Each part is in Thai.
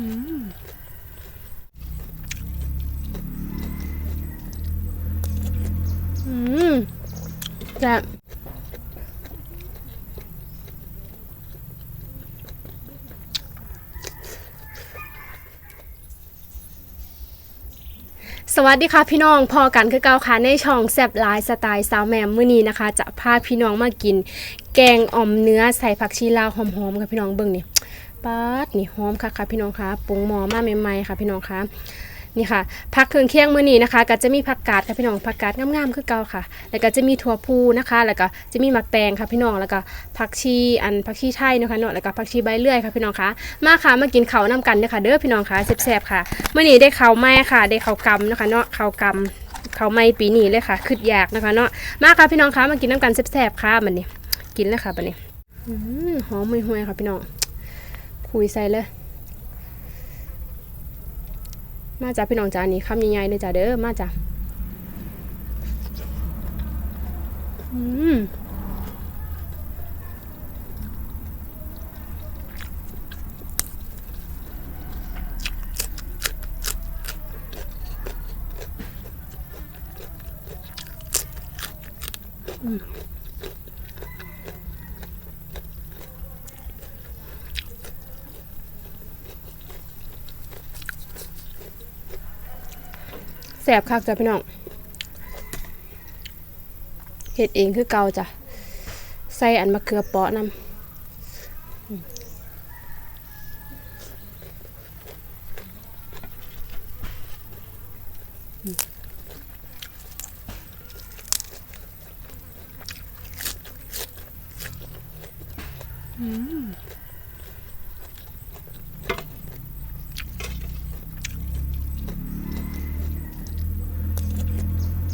อืมอืมแซ่บสวัสดีค่ะพี่น้องพอกันคือเก่าค่ะในช่องแซบไลน์สไตล์สาวแหมมมื้อนี้นะคะ จะพาพี่น้องมากิน แกงอ่อมเนื้อใส่ผักชีลาวหอมๆค่ะพี่น้องเบิ่งนี่ ป๊าดนี่หอมค่ะค่ะพี่น้องคะปรุงหมอมาใหม่ๆค่ะพี่น้องคะนี่ค่ะผักเครื่องเคียงมื้อนี้นะคะ ก็จะมีผักกาดค่ะพี่น้องผักกาดงามๆคือเก่าค่ะ แล้วก็จะมีถั่วพูนะคะ แล้วก็จะมีหมักแตงค่ะพี่น้องแล้วก็ผักชีอันผักชีไทยนะคะเนาะแล้วก็ผักชีใบเลื่อยค่ะพี่น้องคะมาค่ะมากินข้าวน้ำกันเด้อค่ะเด้อพี่น้องคะแซ่บๆค่ะมื้อนี้ได้ข้าวไม้ค่ะ ได้ข้าวกำนะคะเนาะข้าวกำข้าวไม้ปีนี้เลยค่ะขึ้นอยากนะคะเนาะมาค่ะพี่น้องคะมากินน้ำกันแซ่บๆค่ะมันนี้กินเลยค่ะบัดนี้อืมหอมห่วยค่ะพี่น้อง คุยใส่เลย มาจ้าพี่น้องจ้านี่คำใหญ่ๆเลยจ้าเด้อมาจ้าอืมแส บคักจ้าพี่น้องเฮ็ดเองคือเกาจ้ะ ใส่อันมะเขือเปาะนำ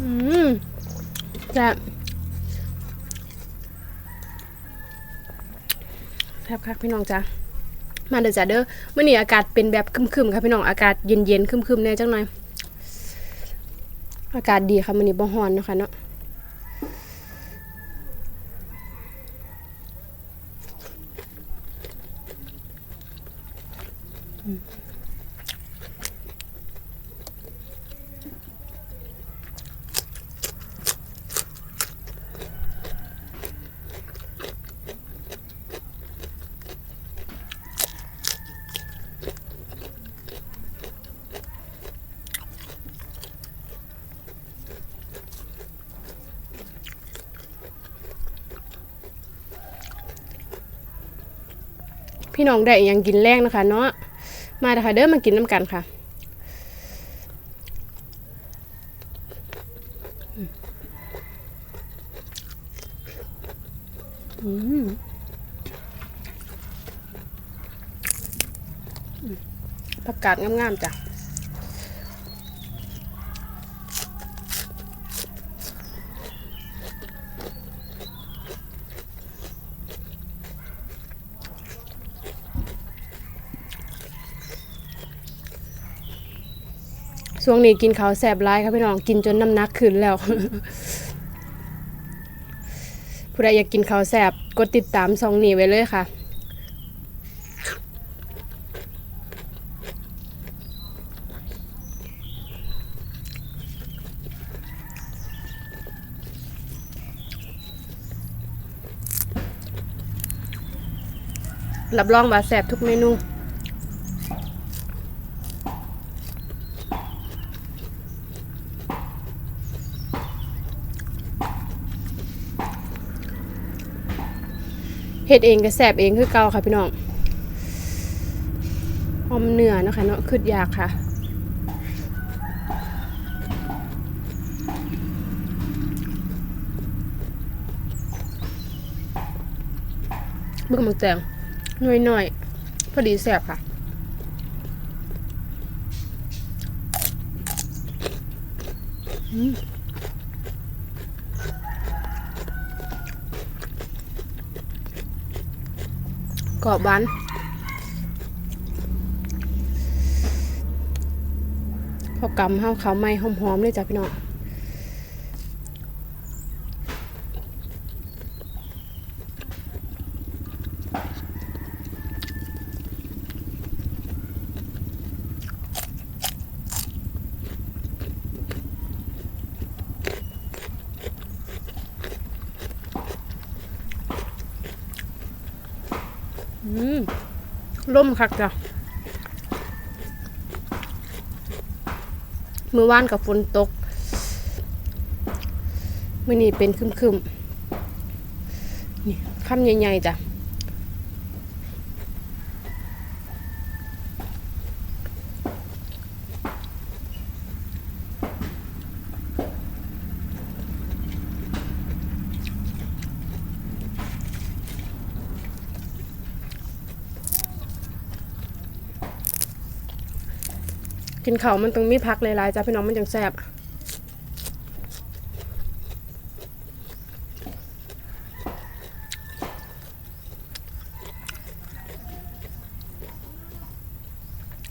อืมแซ่บแซ่ บคับพี่น้องจ้ามาเด้อจ้าเด้อเมื่อนี้อากาศเป็นแบบคึมๆค่ะพี่น้องอากาศเย็นๆคึมๆแน่จังหน่อยอากาศดีค่ะมื่อนี้บ่ฮ้อนเนาะค่ะเนาะ พี่น้องได้ยังกินแรงนะคะ เนาะมาเด้อค่ะเด้อมากินน้ำกันค่ะอืมผักกาดงามๆจ้ะ ช่วงนี้กินข้าวแสบร้ายครับพี่น้องกินจนน้ำหนักขึ้นแล้ว ผู้ใดอยากกินข้าวแสบกดติดตามซองนี้ไว้เลยค่ะรับรองว่าแสบทุกเมนู เฮ็ดเองก็แสบเองคือเก่าค่ะพี่น้องออมเนื้อนะคะเนาะคืดยากค่ะเบิ่งมึกแตงหน่อยหน่อยๆพอดีแสบค่ะอืม กรอบหวานพอกำเฮาเขาวไหม้หอมๆเลยจ้ะพี่น้อง ร่มคักจ้ะมือว่านกับฝนตกมื่อนี้เป็นคึมๆนี่คำใหญ่ๆจ้ะ กินเขามันต้องมีพักหลายๆจ้ะพี่น้องมันจังแซ่บ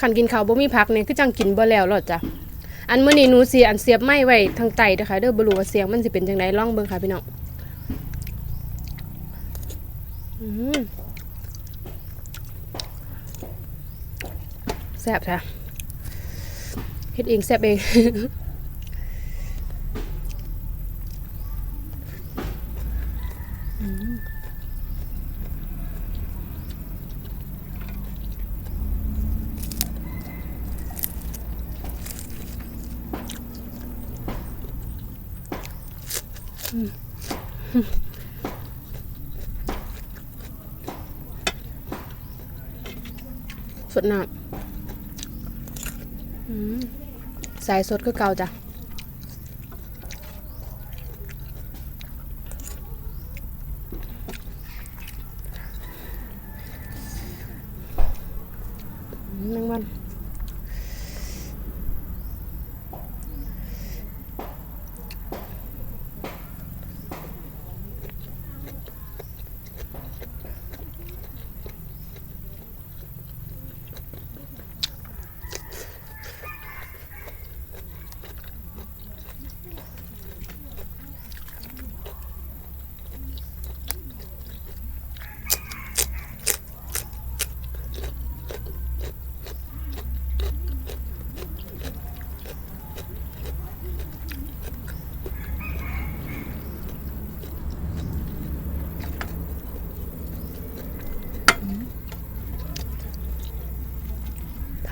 ขันกินเขาบ่มีผักเนี่ยคือจังกินบ่แล้วหรอจ้ะอันเมื้อนี้หนูสิอันเสียบไม้ไว้ทางไตเด้อค่ะเด้อบ่รู้ว่าเสียงมันสิเป็นจังไดลองเบิ่งค่ะพี่น้องอืมแซ่บจ้ะ เฮ็ดเองแซ่บเองสดน้ำอืม สายสดก็เก่าจ้ะแมงวัน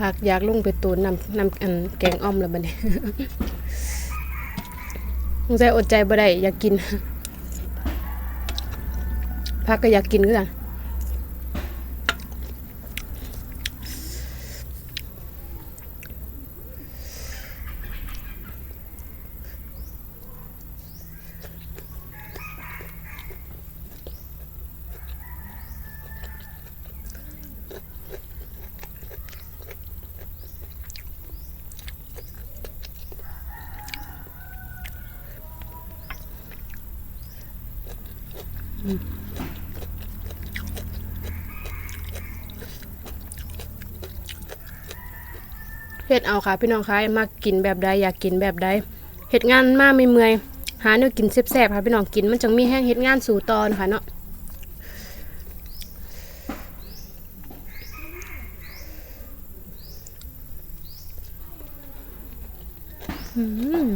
คักอยากลงไปตูนนำนำอันแกงอ้อมแล้วบัดนี้สงสัยอดใจบ่ได้อยากกินพักก็อยากกินคือกัน เฮ็ดเอาค่ะพี่น้องคะมากินแบบใดอยากกินแบบใดเฮ็ดงานมากไม่เมื่อยหาเนื้อกินแซ่บๆค่ะพี่น้องกินมันจังมีแห้งเฮ็ดงานสู่ตอนค่ะเนาะอืม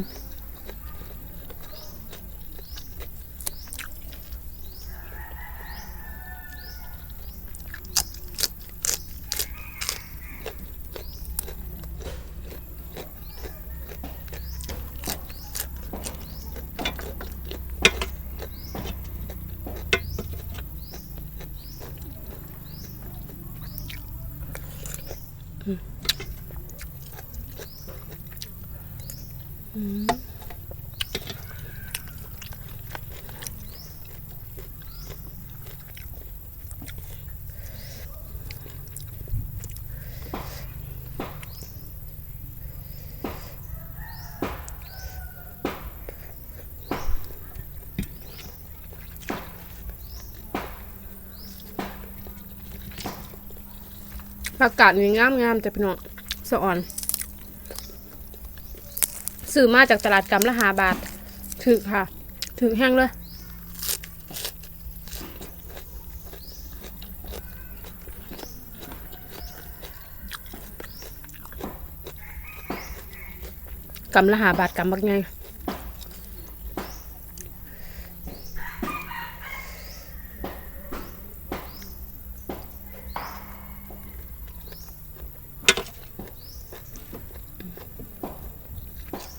ผักาดนี่งามๆแต่พี่น้องสะอ่อนซื้อมาจากตลาดกำละหาบาทถือค่ะ ถือแห้งเลยกำละหาบาทกำบักไง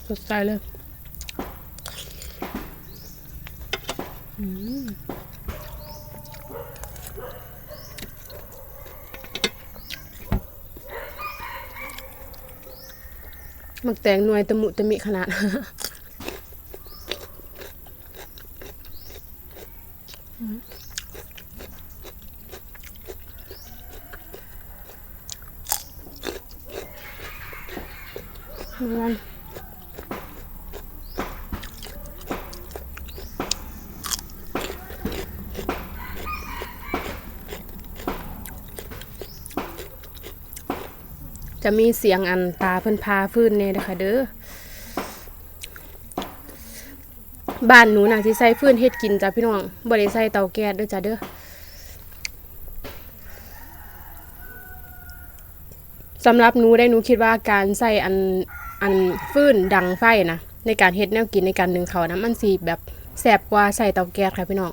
สดใสเลยอืมมักแตงหน่วยตะมุตะมิขนาดมั จะมีเสียงอันตาเพิ่นพาฟื้นเนี่ยนะคะเด้อบ้านหนูนะที่ใส่ฟื้นเฮ็ดกินจ้ะพี่น้องบ่ได้ใส่เตาแก๊สเด้อจ้ะเด้อสำหรับหนูได้หนูคิดว่าการใส่อันอันฟื้นดังไฟนะในการเฮ็ดแนวกินในการนึ่งเขานะมันสีแบบแสบกว่าใส่เตาแก๊สค่ะพี่น้อง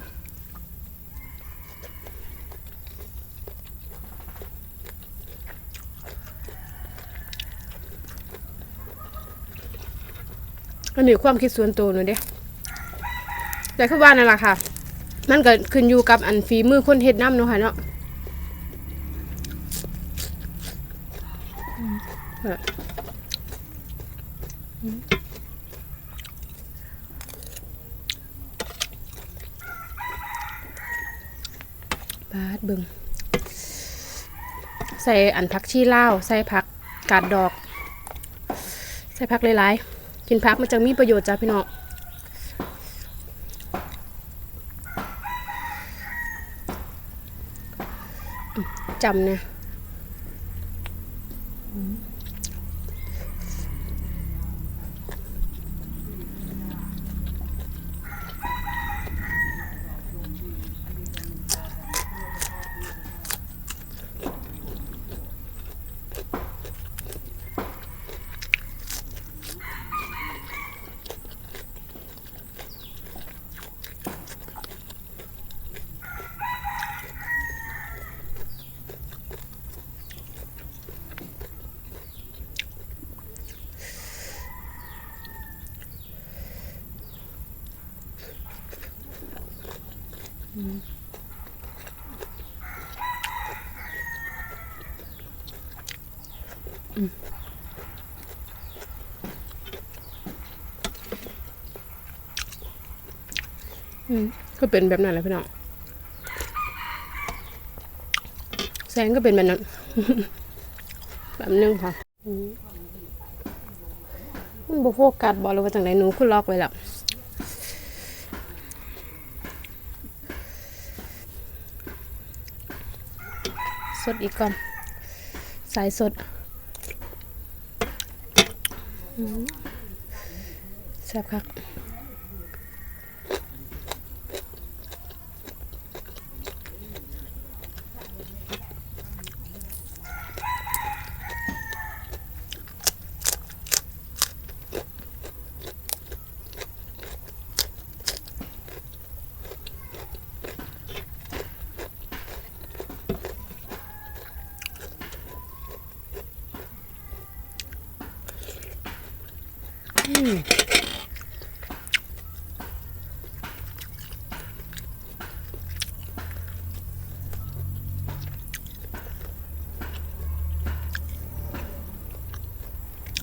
นนี้ความคิดส่วนตัวหนูเด้แต่คือว่านั่นแหละค่ะ มันก็ขึ้นอยู่กับอันฝีมือคนเฮ็ดน้ำเนาะค่ะเนาะบาดเบิงใส่อันผักชีลาวใส่ผักกาดดอก ใส่ผักหลายๆ กินพักมันจะมีประโยชน์จ้าพี่น้องจำเนี่ยอืม ก็เป็นแบบนั้นแหละพี่น้องแสงก็เป็นแบบนั้นแบบนึงค่ะมันบโฟกัสบอลหรือว่าจังไดหนูคือล็อกไว้แล้วสดอีกก่อน สายสดแซ่บคัก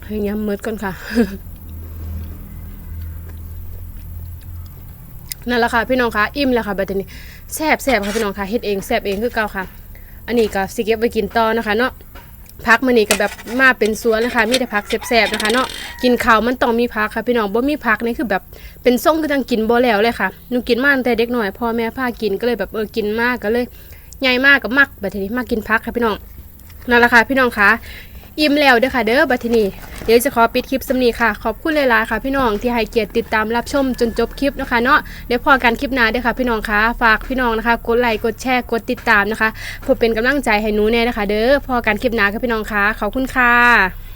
ให้ย้ำมืดก่อนค่ะ นั่นแหละค่ะพี่น้องคะอิ่มแล้วค่ะบัดนี้แซ่บแซ่บค่ะพี่น้องค่ะเฮ็ดเองแซ่บเองคือเก่าค่ะ อันนี้ก็สิเก็บไว้กินต่อนะคะ เนาะพักมื้อนี้ก็แบบมาเป็นสวนนะคะมีแต่พักแซบๆนะคะเนาะกินข้าวมันต้องมีพักค่ะพี่น้องบ่มีพักนี่คือแบบเป็นส่งคือจังกินบ่แล้วเลยค่ะหนูกินมาตั้งแต่เด็กหน้อยพ่อแม่พากินก็เลยแบบเออกินมากก็เลยใหญ่มากก็มักแบัดนี้มากินพักค่ะพี่น้องนั่นแหละค่ะพี่น้องคะ อิ่มแล้วเด้อค่ะเด้อบัดทีนี้เดี๋ยวจะขอปิดคลิปสำนีค่ะ ขอบคุณหลายๆค่ะ พี่น้องที่ให้เกียรติติดตามรับชมจนจบคลิปนะคะเนาะเดี๋ยวพอกันคลิปหน้าเด้อค่ะพี่น้องคะฝากพี่น้องนะคะกดไลค์กดแชร์กดติดตามนะคะเพื่อเป็นกำลังใจให้หนูแน่นะคะ เด้อพอกันคลิปหน้าค่ะพี่น้องคะขอบคุณค่ะ